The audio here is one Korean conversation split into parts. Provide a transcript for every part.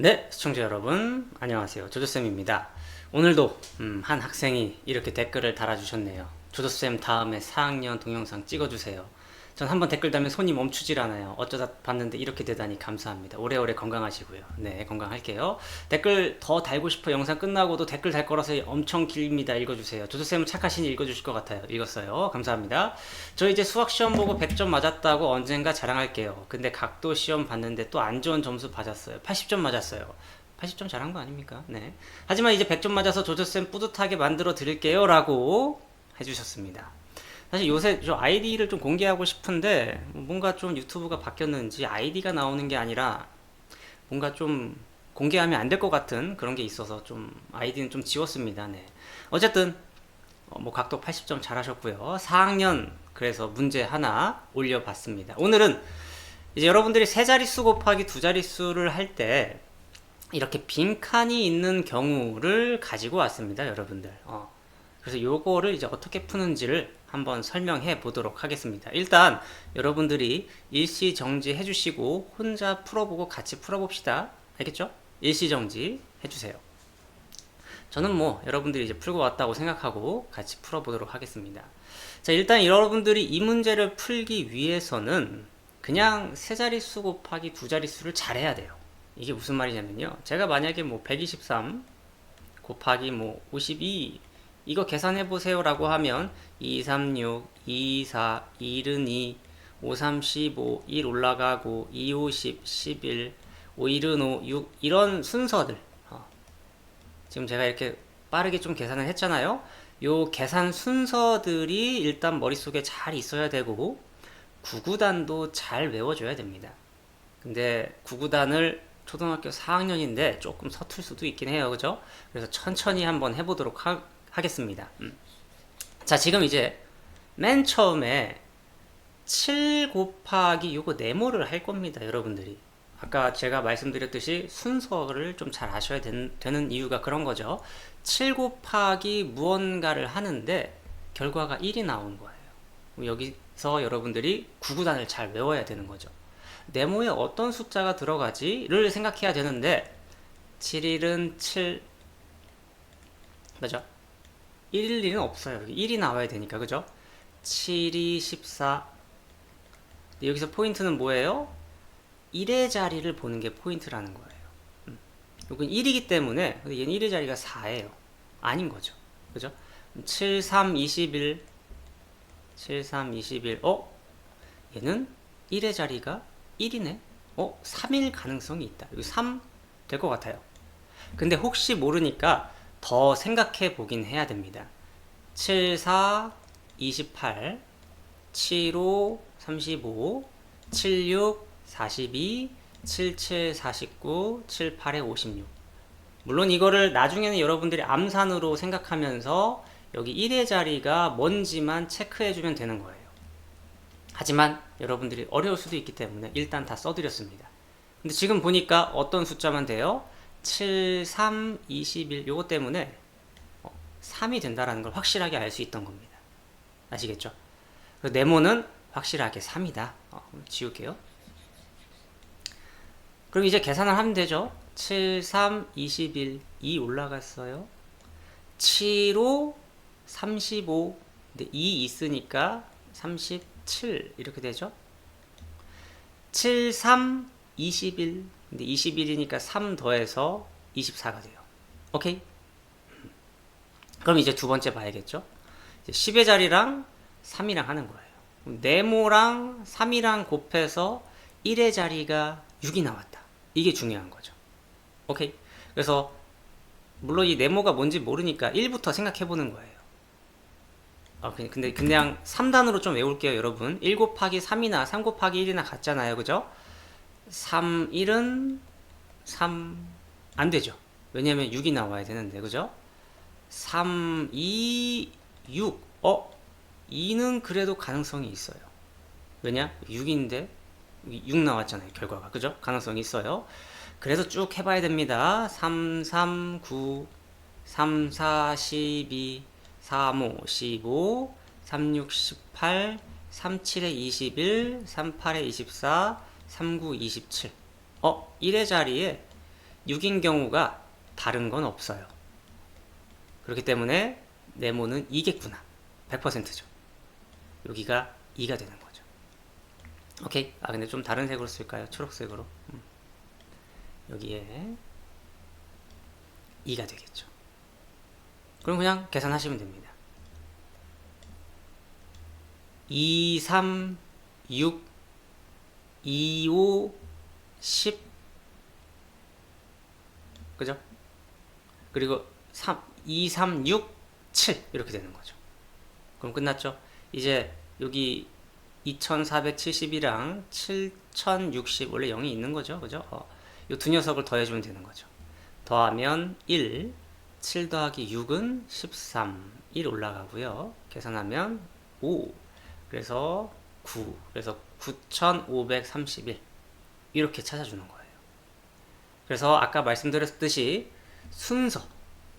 네, 시청자 여러분, 안녕하세요. 조조쌤입니다. 오늘도 음, 한 학생이 이렇게 댓글을 달아주셨네요. 조조쌤 다음에 4학년 동영상 찍어주세요. 전 한번 댓글 달면 손이 멈추질 않아요. 어쩌다 봤는데 이렇게 되다니 감사합니다. 오래오래 건강하시고요. 네, 건강할게요. 댓글 더 달고 싶어 영상 끝나고도 댓글 달 거라서 엄청 길입니다. 읽어주세요. 조조쌤은 착하시니 읽어주실 것 같아요. 읽었어요. 감사합니다. 저 이제 수학 시험 보고 100점 맞았다고 언젠가 자랑할게요. 근데 각도 시험 봤는데 또 안 좋은 점수 받았어요. 80점 맞았어요. 80점 잘한 거 아닙니까? 네. 하지만 이제 100점 맞아서 조조쌤 뿌듯하게 만들어 드릴게요. 라고 해주셨습니다. 사실 요새 좀 아이디를 좀 공개하고 싶은데 뭔가 좀 유튜브가 바뀌었는지 아이디가 나오는 게 아니라 뭔가 좀 공개하면 안 될 것 같은 그런 게 있어서 좀 아이디는 좀 지웠습니다. 네. 어쨌든 어, 뭐 각도 80점 잘하셨고요. 4학년 그래서 문제 하나 올려봤습니다. 오늘은 이제 여러분들이 세 자릿수 곱하기 두 자릿수를 할 때 이렇게 빈칸이 있는 경우를 가지고 왔습니다, 여러분들. 어. 그래서 요거를 이제 어떻게 푸는지를 한번 설명해 보도록 하겠습니다. 일단 여러분들이 일시 정지 해주시고 혼자 풀어보고 같이 풀어봅시다. 알겠죠? 일시 정지 해주세요. 저는 뭐 여러분들이 이제 풀고 왔다고 생각하고 같이 풀어보도록 하겠습니다. 자, 일단 여러분들이 이 문제를 풀기 위해서는 그냥 세 자릿수 곱하기 두 자릿수를 잘해야 돼요. 이게 무슨 말이냐면요. 제가 만약에 뭐 123 곱하기 뭐 52 이거 계산해 보세요라고 하면 2, 3, 6, 2, 4, 1은 2, 5, 3, 15, 1 올라가고 2, 5, 10, 11, 5, 1은 5, 6 이런 순서들 어. 지금 제가 이렇게 빠르게 좀 계산을 했잖아요. 요 계산 순서들이 일단 머릿속에 잘 있어야 되고 구구단도 잘 외워줘야 됩니다. 근데 구구단을 초등학교 4학년인데 조금 서툴 수도 있긴 해요. 그죠? 그래서 천천히 한번 해보도록 하, 하겠습니다. 음. 자, 지금 이제 맨 처음에 7 곱하기 요거 네모를 할 겁니다, 여러분들이. 아까 제가 말씀드렸듯이 순서를 좀 잘 아셔야 된, 되는 이유가 그런 거죠. 7 곱하기 무언가를 하는데 결과가 1이 나온 거예요. 여기서 여러분들이 구구단을 잘 외워야 되는 거죠. 네모에 어떤 숫자가 들어가지를 생각해야 되는데 7일은 7 맞죠? 1일 일은 없어요. 1이 나와야 되니까 그죠? 7이 14 여기서 포인트는 뭐예요? 1의 자리를 보는 게 포인트라는 거예요. 음. 이건 1이기 때문에 얘는 1의 자리가 4예요. 아닌 거죠. 그죠? 7, 3, 21 7, 3, 21 어? 얘는 1의 자리가 1이네? 어? 3일 가능성이 있다. 이거 3될 것 같아요. 근데 혹시 모르니까 더 생각해 보긴 해야 됩니다. 7, 4, 28, 7, 5, 35, 7, 6, 42, 7, 7, 49, 7, 8에 56. 물론 이거를 나중에는 여러분들이 암산으로 생각하면서 여기 1의 자리가 뭔지만 체크해 주면 되는 거예요. 하지만 여러분들이 어려울 수도 있기 때문에 일단 다 써드렸습니다. 근데 지금 보니까 어떤 숫자만 돼요? 7, 3, 21 요거 때문에 3이 된다라는 걸 확실하게 알 수 있던 겁니다. 아시겠죠? 네모는 확실하게 3이다. 어, 지울게요. 그럼 이제 계산을 하면 되죠. 7, 3, 21, 2 올라갔어요. 7, 5, 35, 근데 2 있으니까 37 이렇게 되죠. 7, 3, 21, 근데 21이니까 3 더해서 24가 돼요. 오케이? 그럼 이제 두 번째 봐야겠죠? 이제 10의 자리랑 3이랑 하는 거예요. 네모랑 3이랑 곱해서 1의 자리가 6이 나왔다. 이게 중요한 거죠. 오케이? 그래서 물론 이 네모가 뭔지 모르니까 1부터 생각해 보는 거예요. 아, 근데 그냥 3단으로 좀 외울게요, 여러분. 1 곱하기 3이나 3 곱하기 1이나 같잖아요. 그죠? 3, 1은 3, 안 되죠. 왜냐면 6이 나와야 되는데, 그죠? 3, 2, 6. 어? 2는 그래도 가능성이 있어요. 왜냐? 6인데 6 나왔잖아요. 결과가. 그죠? 가능성이 있어요. 그래서 쭉 해봐야 됩니다. 3, 3, 9, 3, 4, 12, 3, 5, 15, 3, 6, 18, 3, 7에 21, 3, 8에 24, 3, 9, 27. 어, 1의 자리에 6인 경우가 다른 건 없어요. 그렇기 때문에 네모는 2겠구나. 100%죠. 여기가 2가 되는 거죠. 오케이. 아 근데 좀 다른 색으로 쓸까요? 초록색으로. 음. 여기에 2가 되겠죠. 그럼 그냥 계산하시면 됩니다. 2, 3, 6, 2, 5, 10 그죠? 그리고 3, 2, 3, 6, 7 이렇게 되는 거죠. 그럼 끝났죠? 이제 여기 2470이랑 7060 원래 0이 있는 거죠. 그죠? 어, 이두 녀석을 더해 주면 되는 거죠. 더하면 1, 7 더하기 6은 13, 1 올라가고요. 계산하면 5, 그래서 9, 그래서 9531 이렇게 찾아주는 거예요. 그래서 아까 말씀드렸듯이 순서,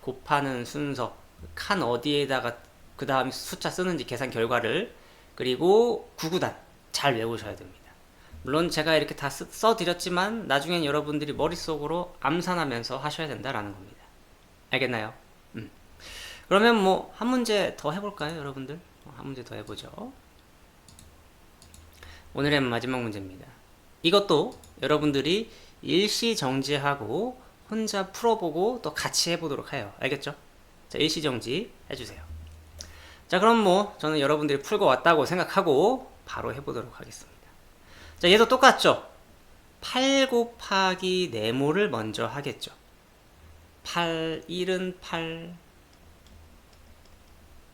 곱하는 순서, 칸 어디에다가 그 다음 숫자 쓰는지 계산 결과를 그리고 구구단 잘 외우셔야 됩니다. 물론 제가 이렇게 다 쓰- 써드렸지만 나중엔 여러분들이 머릿속으로 암산하면서 하셔야 된다라는 겁니다. 알겠나요? 음. 그러면 뭐 한 문제 더 해볼까요, 여러분들? 어, 한 문제 더 해보죠. 오늘의 마지막 문제입니다. 이것도 여러분들이 일시 정지하고 혼자 풀어보고 또 같이 해보도록 해요. 알겠죠? 자, 일시 정지 해주세요. 자, 그럼 뭐 저는 여러분들이 풀고 왔다고 생각하고 바로 해보도록 하겠습니다. 자, 얘도 똑같죠? 8 곱하기 네모를 먼저 하겠죠. 8, 1은 8,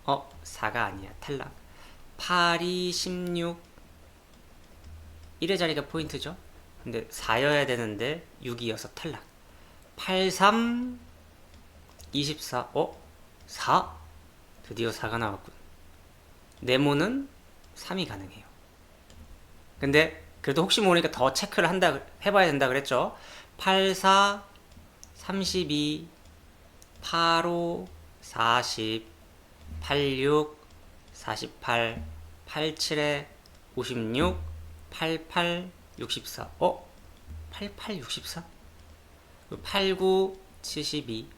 어, 4가 아니야. 탈락. 8이 16, 1의 자리가 포인트죠? 근데 4여야 되는데 6이어서 탈락. 8, 3, 24, 어? 4? 드디어 4가 나왔군. 네모는 3이 가능해요. 근데 그래도 혹시 모르니까 더 체크를 한다, 해봐야 된다 그랬죠? 8, 4, 32, 8, 5, 40, 8, 6, 48, 8, 7에 56, 8, 8, 64. 어? 8, 8, 64? 8, 9, 72.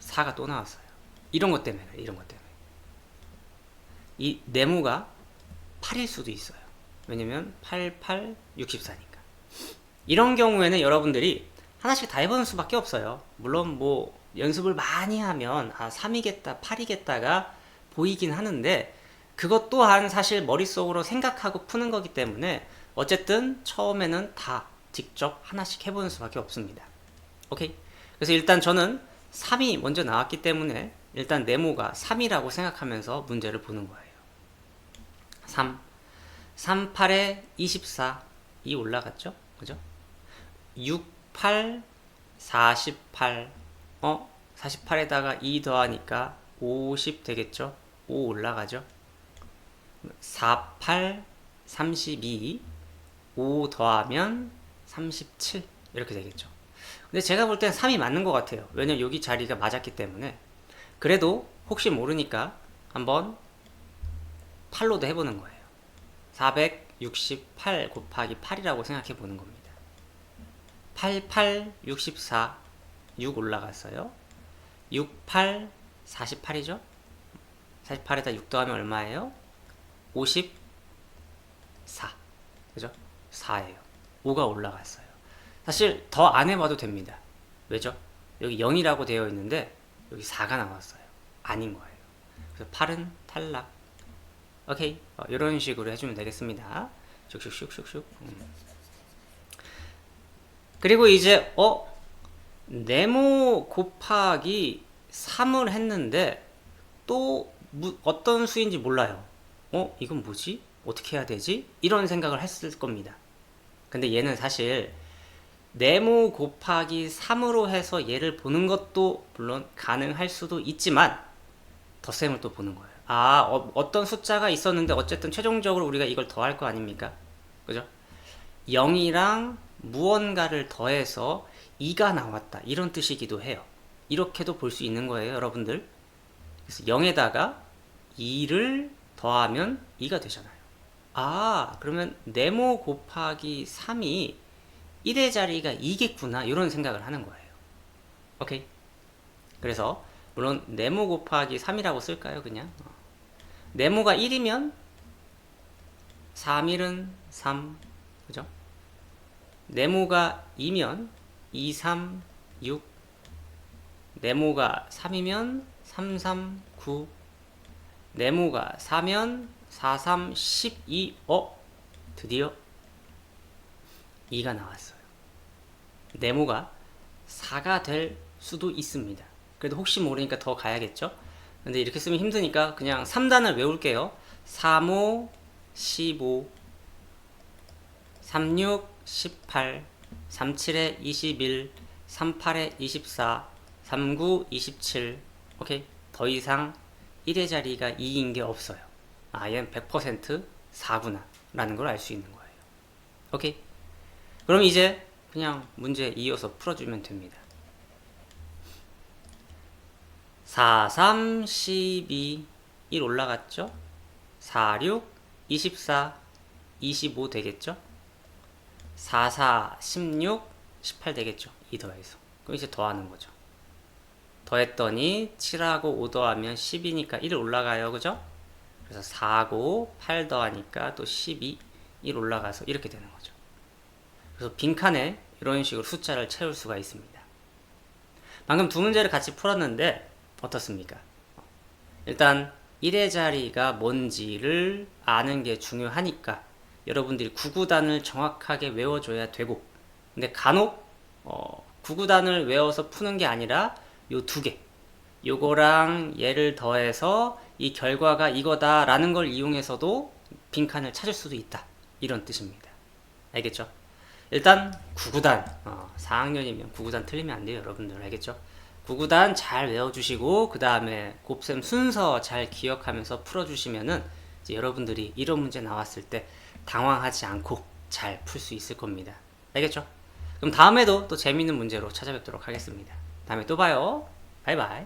4가 또 나왔어요. 이런 것 때문에, 이런 것 때문에. 이 네모가 8일 수도 있어요. 왜냐면 8, 8, 64니까. 이런 경우에는 여러분들이 하나씩 다 해보는 수밖에 없어요. 물론 뭐 연습을 많이 하면 아 3이겠다, 8이겠다가 보이긴 하는데 그것 또한 사실 머릿속으로 생각하고 푸는 거기 때문에 어쨌든 처음에는 다 직접 하나씩 해보는 수밖에 없습니다. 오케이? 그래서 일단 저는 3이 먼저 나왔기 때문에 일단 네모가 3이라고 생각하면서 문제를 보는 거예요. 3. 3, 8에 24. 이 올라갔죠? 그죠? 6, 8, 48. 어? 48에다가 2 더하니까 50 되겠죠? 5 올라가죠? 4, 8, 32. 5 더하면 37. 이렇게 되겠죠. 근데 제가 볼 땐 3이 맞는 것 같아요. 왜냐면 여기 자리가 맞았기 때문에. 그래도 혹시 모르니까 한번 8로도 해보는 거예요. 468 곱하기 8이라고 생각해 보는 겁니다. 8, 8, 64, 6 올라갔어요. 6, 8, 48이죠? 48에다 6 더하면 얼마예요? 54. 그죠? 4예요. 5가 올라갔어요. 사실 더 안 해봐도 됩니다. 왜죠? 여기 0이라고 되어 있는데 여기 4가 나왔어요. 아닌 거예요. 그래서 8은 탈락. 오케이. 어, 이런 식으로 해주면 되겠습니다. 슉슉슉슉슉. 음. 그리고 이제 어 네모 곱하기 3을 했는데 또 무, 어떤 수인지 몰라요. 어 이건 뭐지? 어떻게 해야 되지? 이런 생각을 했을 겁니다. 근데 얘는 사실 네모 곱하기 3으로 해서 얘를 보는 것도 물론 가능할 수도 있지만 덧셈을 또 보는 거예요. 아, 어, 떤 숫자가 있었는데 어쨌든 최종적으로 우리가 이걸 더할 거 아닙니까? 그죠? 0이랑 무언가를 더해서 2가 나왔다. 이런 뜻이기도 해요. 이렇게도 볼 수 있는 거예요, 여러분들. 그래서 0에다가 2를 더하면 2가 되잖아요. 아, 그러면 네모 곱하기 3이 1의 자리가 2겠구나. 이런 생각을 하는 거예요. 오케이. 그래서 물론 네모 곱하기 3이라고 쓸까요? 그냥 어. 네모가 1이면 3일은 3 그죠? 네모가 2면 2, 3, 6 네모가 3이면 3, 3, 9 네모가 4면 4, 3, 12 어? 드디어 2가 나왔어요. 네모가 4가 될 수도 있습니다. 그래도 혹시 모르니까 더 가야겠죠? 근데 이렇게 쓰면 힘드니까 그냥 3단을 외울게요. 35, 15, 36, 18, 37에 21, 38에 24, 39, 27. 오케이. 더 이상 1의 자리가 2인 게 없어요. 아, 얘는 100% 4구나. 라는 걸 알 수 있는 거예요. 오케이. 그럼 이제 그냥 문제 이어서 풀어주면 됩니다. 4, 3, 12, 1 올라갔죠? 4, 6, 24, 25 되겠죠? 4, 4, 16, 18 되겠죠? 2 더해서. 그럼 이제 더하는 거죠. 더했더니 7하고 5 더하면 10이니까 1 올라가요. 그죠? 그래서 4하고 8 더하니까 또 12, 1 올라가서 이렇게 되는 거죠. 그래서 빈칸에 이런 식으로 숫자를 채울 수가 있습니다. 방금 두 문제를 같이 풀었는데 어떻습니까? 일단 1의 자리가 뭔지를 아는 게 중요하니까 여러분들이 구구단을 정확하게 외워줘야 되고 근데 간혹 어, 구구단을 외워서 푸는 게 아니라 요 두 개 요거랑 얘를 더해서 이 결과가 이거다라는 걸 이용해서도 빈칸을 찾을 수도 있다 이런 뜻입니다 알겠죠? 일단 구구단 어, 4학년이면 구구단 틀리면 안 돼요 여러분들 알겠죠? 구구단 잘 외워주시고 그 다음에 곱셈 순서 잘 기억하면서 풀어주시면은 여러분들이 이런 문제 나왔을 때 당황하지 않고 잘 풀 수 있을 겁니다. 알겠죠? 그럼 다음에도 또 재밌는 문제로 찾아뵙도록 하겠습니다. 다음에 또 봐요. 바이바이.